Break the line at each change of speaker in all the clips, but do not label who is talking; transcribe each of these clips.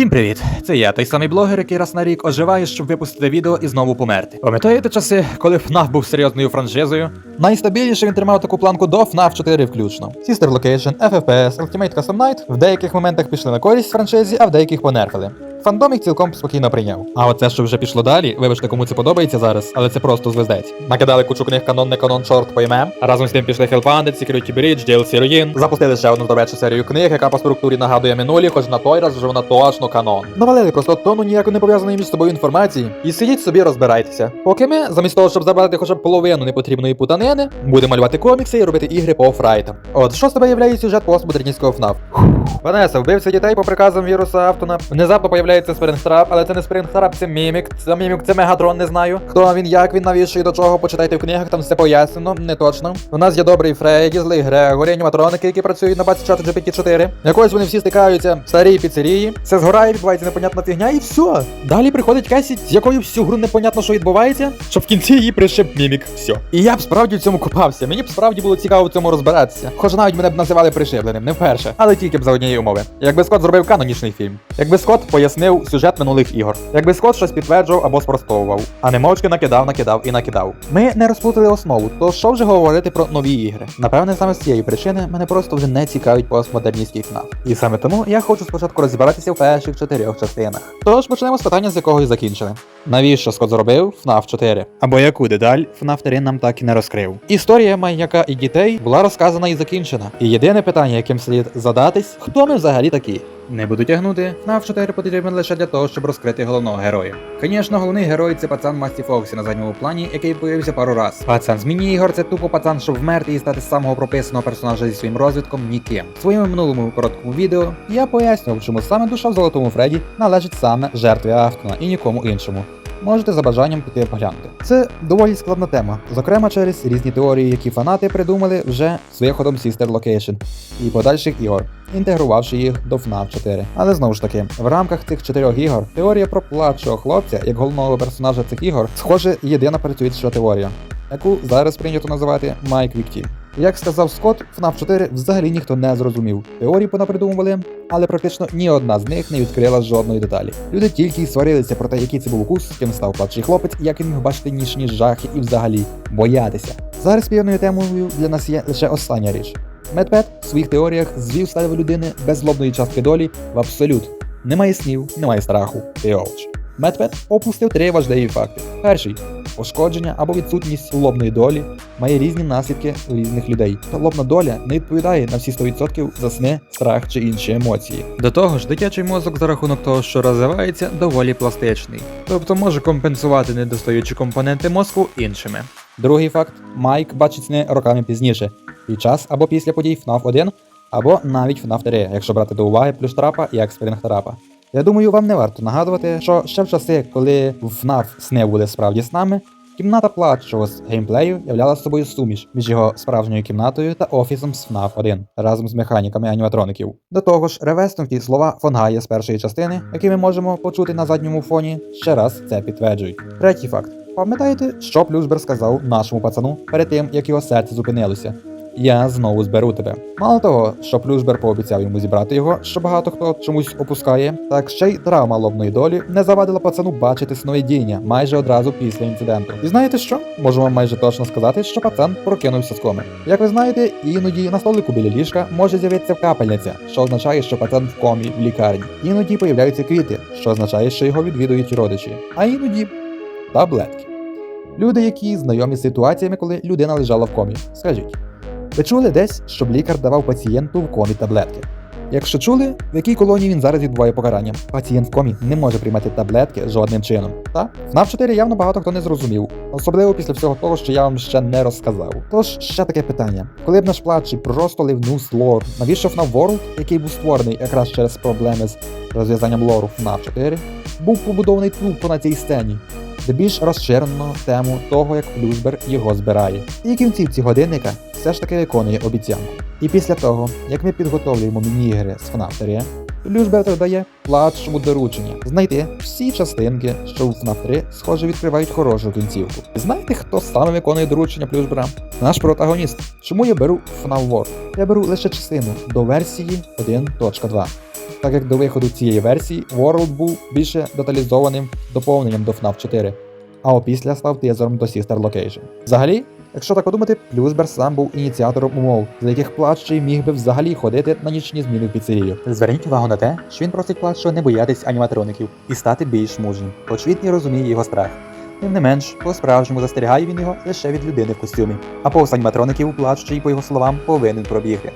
Всім привіт! Це я, той самий блогер, який раз на рік оживає, щоб випустити відео і знову померти. Пам'ятаєте часи, коли FNAF був серйозною франшизою? Найстабільніше він тримав таку планку до FNAF 4 включно. Sister Location, FFPS, Ultimate Custom Night в деяких моментах пішли на користь франшизі, а в деяких понерфили. Фандом їх цілком спокійно прийняв. А оце, що вже пішло далі, вибачте, кому це подобається зараз, але це просто звездець. Накидали кучу книг канон, не канон, чорт пойме. Разом з тим пішли Hellfounded, Security Breach, DLC Ruin. Запустили ще одну здоровечу серію книг, яка по структурі нагадує минулі, хоч на той раз вже вона точно канон. Навалили просто тонну ніяко не пов'язаної між собою інформації. І сидіть собі розбирайтеся. Поки ми, замість того, щоб забрати хоча б половину непотрібної путанини, будемо малювати комікси і робити ігри по офрайтам. От що з тебе являє сюжет постмодерністського FNAF? Ванеса, вбивця дітей по приказам віруса Автона. Внезапно появляється Спрингтрап, але це не Спрингтрап, це мімік. Це мімік, це Мегатрон, не знаю. Хто він, як він, навіщо і до чого, почитайте в книгах, там все пояснено, не точно. У нас є добрий Фредді, злий Грегорі, аніматроники, які працюють на базі чату GPT-4. Якось вони всі стикаються в старій піцерії. Все згорає, відбувається непонятна фігня, і все. Далі приходить Кесі, з якою всю гру непонятно, що відбувається, щоб в кінці її пришиб мімік. Все. І я б справді в цьому купався. Мені б справді було цікаво в цьому розбиратися. Хоч навіть мене б називали пришибленим, не вперше, але тільки б за однієї умови. Якби Скотт зробив канонічний фільм, якби Скотт пояснив сюжет минулих ігор, якби Скотт щось підтверджував або спростовував, а не мовчки накидав, накидав і накидав. Ми не розплутали основу, то що вже говорити про нові ігри? Напевне, саме з цієї причини мене просто вже не цікавить постмодерністський FNAF. І саме тому я хочу спочатку розібратися в перших чотирьох частинах. Тож почнемо з питання, з якого і закінчили. Навіщо Скотт зробив FNAF 4? Або яку деталь FNAF 3 нам так і не розкрив. Історія маньяка і дітей була розказана і закінчена. І єдине питання, яким слід задатись, хто ми взагалі такі? Не буду тягнути, FNAF 4 потрібен лише для того, щоб розкрити головного героя. Звісно, головний герой це пацан Масті Фоксі на задньому плані, який появився пару раз. Пацан з міні-ігор це тупо пацан, щоб вмерти і стати самого прописаного персонажа зі своїм розвитком ніким. В своєму минулому короткому відео я пояснював, чому саме душа в золотому Фредді належить саме жертві Автона і нікому іншому. Можете за бажанням піти поглянути. Це доволі складна тема, зокрема через різні теорії, які фанати придумали вже з виходом Sister Location і подальших ігор, інтегрувавши їх до FNAF 4. Але знову ж таки, в рамках цих чотирьох ігор теорія про плачого хлопця як головного персонажа цих ігор, схоже, єдина працююча теорія, яку зараз прийнято називати Майк Вікті. Як сказав Скотт, FNAF 4 взагалі ніхто не зрозумів. Теорії понапридумували, але практично ні одна з них не відкрила жодної деталі. Люди тільки й сварилися про те, який це був укус, ким став плачий хлопець, як він міг бачити нічні жахи і взагалі боятися. Зараз спірною темою для нас є лише остання річ. Медпет в своїх теоріях звів сталеві людини без злобної частки долі в абсолют. Немає снів, немає страху, ти овоч. Медпет опустив три важливі факти. Перший пошкодження або відсутність лобної долі має різні наслідки у різних людей. Та лобна доля не відповідає на всі 100% за сни, страх чи інші емоції. До того ж, дитячий мозок за рахунок того, що розвивається, доволі пластичний, тобто може компенсувати недостаючі компоненти мозку іншими. Другий факт: Майк бачить сни роками пізніше, під час або після подій FNAF 1, або навіть FNAF 3, якщо брати до уваги плюс трапа і експерінг трапа. Я думаю, вам не варто нагадувати, що ще в часи, коли в FNAF сни були справді снами, кімната плачого з геймплею являла собою суміш між його справжньою кімнатою та офісом з FNAF 1 разом з механіками аніматроників. До того ж, ревеснуті слова Фонгая з першої частини, які ми можемо почути на задньому фоні, ще раз це підтверджують. Третій факт. Пам'ятаєте, що Плюшбер сказав нашому пацану перед тим, як його серце зупинилося? Я знову зберу тебе. Мало того, що Плюшбер пообіцяв йому зібрати його, що багато хто чомусь опускає, так ще й травма лобної долі не завадила пацану бачити сновидіння майже одразу після інциденту. І знаєте що? Можу вам майже точно сказати, що пацан прокинувся з коми. Як ви знаєте, іноді на столику біля ліжка може з'явитися капельниця, що означає, що пацан в комі в лікарні. Іноді появляються квіти, що означає, що його відвідують родичі. А іноді таблетки. Люди, які знайомі з ситуаціями, коли людина лежала в комі. Скажіть. Ви чули десь, щоб лікар давав пацієнту в комі таблетки? Якщо чули, в якій колонії він зараз відбуває покарання, пацієнт в комі не може приймати таблетки жодним чином. Та в НАВ 4 явно багато хто не зрозумів, особливо після всього того, що я вам ще не розказав. Тож ще таке питання: коли б наш плачий просто ливнув з лор, навіщо FNAF World, який був створений якраз через проблеми з розв'язанням лору FNAF 4, був побудований тупо на цій сцені, де більш розширено тему того, як Плюсбер його збирає. І кінцівці годинника все ж таки виконує обіцянку. І після того, як ми підготовлюємо міні-ігри з FNAF 3, Люшбертер дає платшому доручення знайти всі частинки, що у FNAF 3, схоже, відкривають хорошу кінцівку. Знаєте, хто саме виконує доручення Плюшбера? Наш протагоніст. Чому я беру FNAF World? Я беру лише частину до версії 1.2. так як до виходу цієї версії World був більше деталізованим доповненням до FNAF 4, а опісля став тизером до Sister Location. Взагалі, якщо так подумати, Плюсбер сам був ініціатором умов, за яких платчий міг би взагалі ходити на нічні зміни в піцерію. Зверніть увагу на те, що він просить платчого не боятись аніматроників і стати більш мужнім, хоч він і розуміє його страх. Тим не менш, по-справжньому застерігає він його лише від людини в костюмі. А повз аніматроників плачучий, по його словам, повинен пробігти.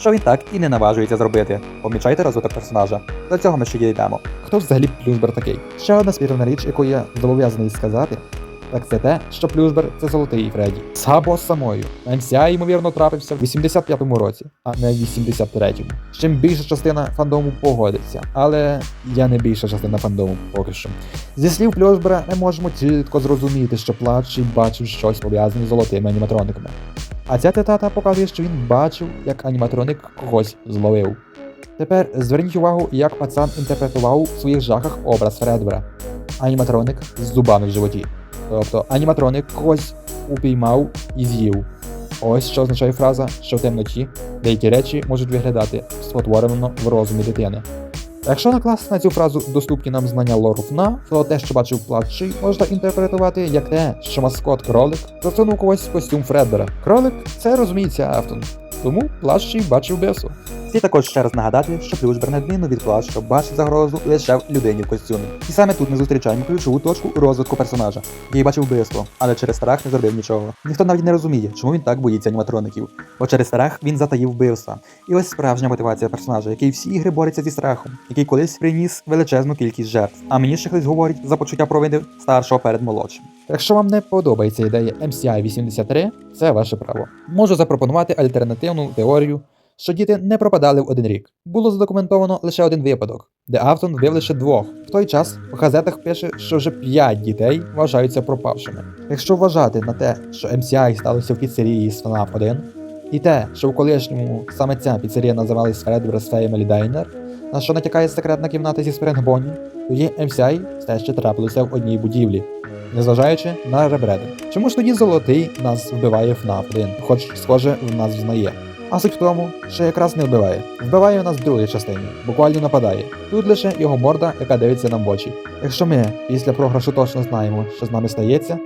Що він так і не наважується зробити. Помічайте розвиток персонажа. До цього ми ще дійдемо. Хто взагалі Плюсбер такий? Ще одна спірна річ, яку я зобов'язаний сказати, так це те, що Плюсбер це золотий Фредді. З або самою. MCI, ймовірно, трапився в 85-му році, а не в 83-му. З чим більша частина фандому погодиться, але я не більша частина фандому поки що. Зі слів Плюсбера ми можемо чітко зрозуміти, що плачий бачив щось пов'язане з золотими аніматрониками. А ця цитата показує, що він бачив, як аніматроник когось зловив. Тепер зверніть увагу, як пацан інтерпретував у своїх жахах образ Фредбера. Аніматроник з зубами в животі. Тобто аніматроник когось упіймав і з'їв. Ось що означає фраза, що в темноті деякі речі можуть виглядати спотворено в розумі дитини. Якщо накласти на цю фразу доступні нам знання лору ФНА, то те, що бачив платчий, можна інтерпретувати як те, що маскот кролик засунув когось в костюм Фредбера. Кролик це розуміється Автон, тому плащий бачив бесу. Слід також ще раз нагадати, що Плюшбер на відміну від плаща бачить загрозу лише в людині в костюмі. І саме тут ми зустрічаємо ключову точку розвитку персонажа, який бачив вбивство, але через страх не зробив нічого. Ніхто навіть не розуміє, чому він так боїться аніматроників, бо через страх він затаїв вбивства. І ось справжня мотивація персонажа, який всі ігри бореться зі страхом, який колись приніс величезну кількість жертв. А мені ще хтось говорить за почуття провини старшого перед молодшим. Якщо вам не подобається ідея MCI 83, це ваше право. Можу запропонувати альтернативну теорію, що діти не пропадали в один рік. Було задокументовано лише один випадок, де Автон вбив лише двох. В той час в газетах пише, що вже п'ять дітей вважаються пропавшими. Якщо вважати на те, що MCI сталося в піцерії з FNAF 1, і те, що в колишньому саме ця піцерія називалась Fredbear's Family Diner, на що натякає секретна кімната зі Спринг Бонні, тоді MCI все ще трапилося в одній будівлі, незважаючи на ребреди. Чому ж тоді золотий нас вбиває FNAF 1, хоч схоже в нас взнає? А суть в тому, що якраз не вбиває. Вбиває нас в другій частині, буквально нападає. Тут лише його морда, яка дивиться нам в очі. Якщо ми після програшу точно знаємо, що з нами стається,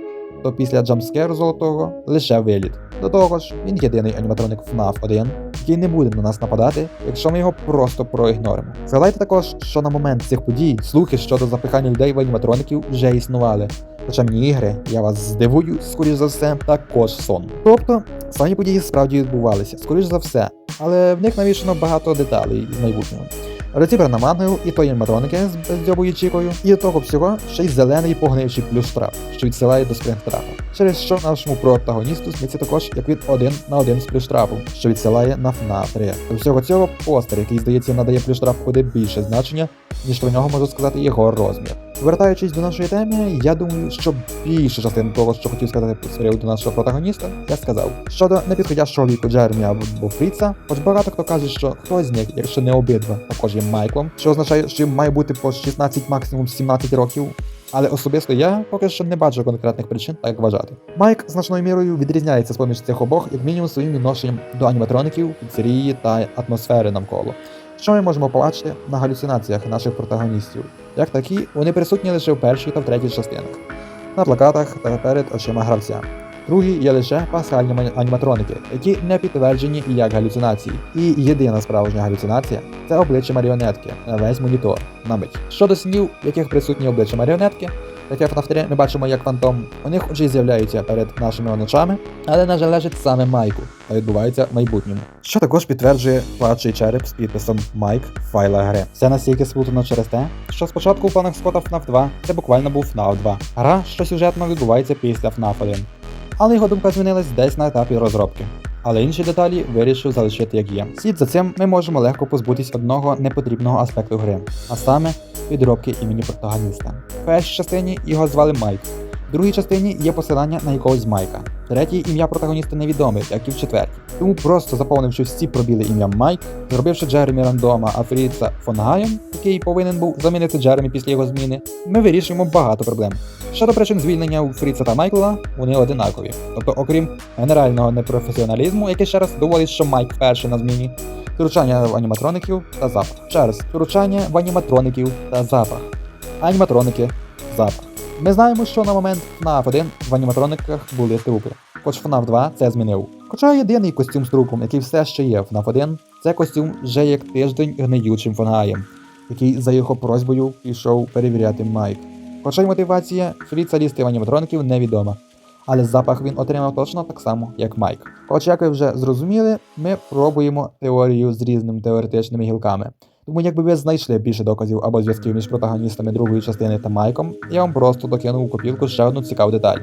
то після джампскеру золотого лише виліт. До того ж, він єдиний аніматроник FNAF 1, який не буде на нас нападати, якщо ми його просто проігноримо. Згадайте також, що на момент цих подій слухи щодо запихання людей в аніматроників вже існували. Хоча міні-ігри, я вас здивую, скоріш за все, також сон. Тобто, самі події справді відбувалися, скоріш за все, але в них навішано багато деталей з майбутнього. Розібрана мангою і тої аніматроники з бездьобою чікою, і того всього ще й зелений погнивший плюс штраф, що відсилає до спрингтрафа. Через що нашому протагоністу сниться також як від 1 на 1 з плюс штрафу, що відсилає на ФНА 3. До всього цього постер, який здається надає плюс штраф куди більше значення, ніж про нього можу сказати його розмір. Повертаючись до нашої теми, я думаю, що більшу частину того, що хотів сказати з приводу нашого протагоніста, я сказав. Щодо непідходящого віку Джеремі або Фріца, хоч багато хто каже, що хтось з них, якщо не обидва, також є Майклом, що означає, що їм має бути по 16, максимум 17 років. Але особисто я поки що не бачу конкретних причин так вважати. Майк значною мірою відрізняється з поміж цих обох, як мінімум своїм відношенням до аніматроників, піцерії та атмосфери навколо. Що ми можемо побачити на галюцинаціях наших протагоністів? Як такі, вони присутні лише в першій та в третій частинах, на плакатах та перед очима гравця. Другі є лише пасхальні аніматроники, які не підтверджені як галюцинації. І єдина справжня галюцинація це обличчя маріонетки на весь монітор на мить. Щодо снів, яких присутні обличчя маріонетки, як на вторі ми бачимо, як фантом у них очі з'являються перед нашими оночами, але належить саме Майку, та відбувається в майбутньому. Що також підтверджує плачий череп з підписом Майк файла гри. Все настільки сплутано через те, що спочатку у планах Скотта FNAF 2 це буквально був FNAF 2. Гра, що сюжетно відбувається після FNAF 1. Але його думка змінилась десь на етапі розробки. Але інші деталі вирішив залишити як є. Слід за цим ми можемо легко позбутись одного непотрібного аспекту гри, а саме підробки імені протагоніста. В першій частині його звали Майк, в другій частині є посилання на якогось Майка. В третій ім'я протагоніста невідоме, як і в четвертій. Тому просто заповнивши всі пробіли ім'ям Майк, зробивши Джеремі рандома, а Фріца Фонгайом, який повинен був замінити Джеремі після його зміни, ми вирішуємо багато проблем. Щодо причин звільнення у Фріца та Майкла, вони одинакові. Тобто, окрім генерального непрофесіоналізму, який ще раз доводить, що Майк перший на зміні, втручання в аніматроників та запах. Ще раз, втручання в аніматроників та запах. Аніматроники, запах. Ми знаємо, що на момент FNAF 1 в аніматрониках були трупи, хоч FNAF 2 це змінив. Хоча єдиний костюм з трупом, який все ще є в FNAF 1, це костюм вже як тиждень гниючим фонаєм, який за його просьбою пішов перевіряти Майк. Хоча й мотивація лізти в аніматроників невідома. Але запах він отримав точно так само, як Майк. Хоч, як ви вже зрозуміли, ми пробуємо теорію з різними теоретичними гілками. Тому якби ви знайшли більше доказів або зв'язків між протагоністами другої частини та Майком, я вам просто докинув у копілку ще одну цікаву деталь,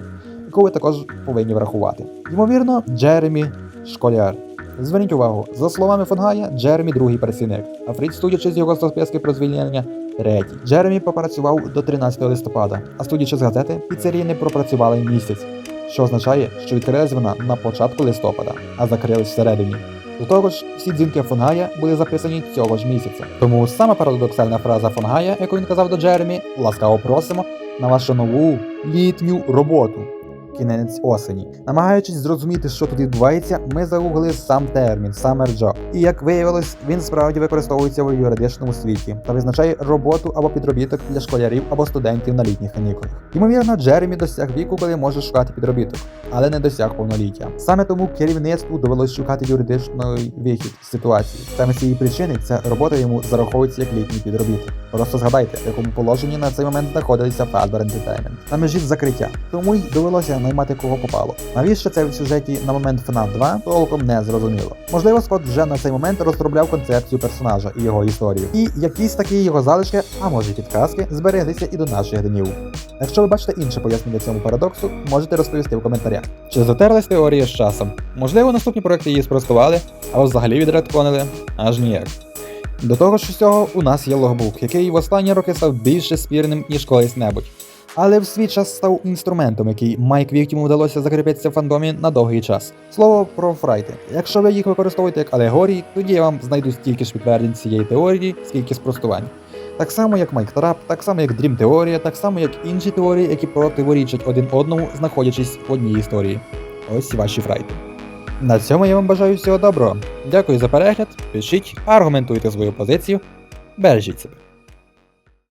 яку ви також повинні врахувати. Ймовірно, Джеремі школяр. Зверніть увагу, за словами Фонгая, Джеремі другий працівник, а Фріц, судячи з його записки про звільнення, третій. Джеремі попрацював до 13 листопада, а судячи з газети, піцерії не пропрацювали місяць, що означає, що відкрилась вона на початку листопада, а закрилась всередині. До того ж, всі дзвінки Фонгая були записані цього ж місяця. Тому саме парадоксальна фраза Фонгая, яку він казав до Джеремі, ласкаво просимо на вашу нову літню роботу. Кінець осені. Намагаючись зрозуміти, що тут відбувається, ми загуглили сам термін Summer Job. І як виявилось, він справді використовується в юридичному світі та визначає роботу або підробіток для школярів або студентів на літніх канікулах. Ймовірно, Джеремі досяг віку, коли може шукати підробіток, але не досяг повноліття. Саме тому керівництву довелось шукати юридичний вихід з ситуації. Саме цієї причини ця робота йому зараховується як літній підробіток. Просто згадайте, в якому положенні на цей момент знаходиться Fazbear Entertainment. на межі закриття. Тому й довелося наймати кого попало. Навіщо це в сюжеті на момент FNAF 2 толком не зрозуміло. Можливо, Скотт вже на цей момент розробляв концепцію персонажа і його історію. І якісь такі його залишки, а може підказки, збереглися і до наших днів. Якщо ви бачите інше пояснення цьому парадоксу, можете розповісти в коментарях. Чи затерлась теорія з часом? Можливо, наступні проекти її спростували, або взагалі відредконили? Аж ніяк. До того ж усього, у нас є логбук, який в останні роки став більше спірним, ніж колись-небудь. Але в свій час став інструментом, який Майк Віктіму вдалося закріпитися в фандомі на довгий час. Слово про фрайти. Якщо ви їх використовуєте як алегорії, тоді я вам знайду стільки ж підтверджень цієї теорії, скільки спростувань. Так само, як Майк Трап, так само як Дрім Теорія, так само як інші теорії, які противорічать один одному, знаходячись в одній історії. Ось ваші фрайти. На цьому я вам бажаю всього доброго. Дякую за перегляд. Пишіть, аргументуйте свою позицію. Бережіть себе.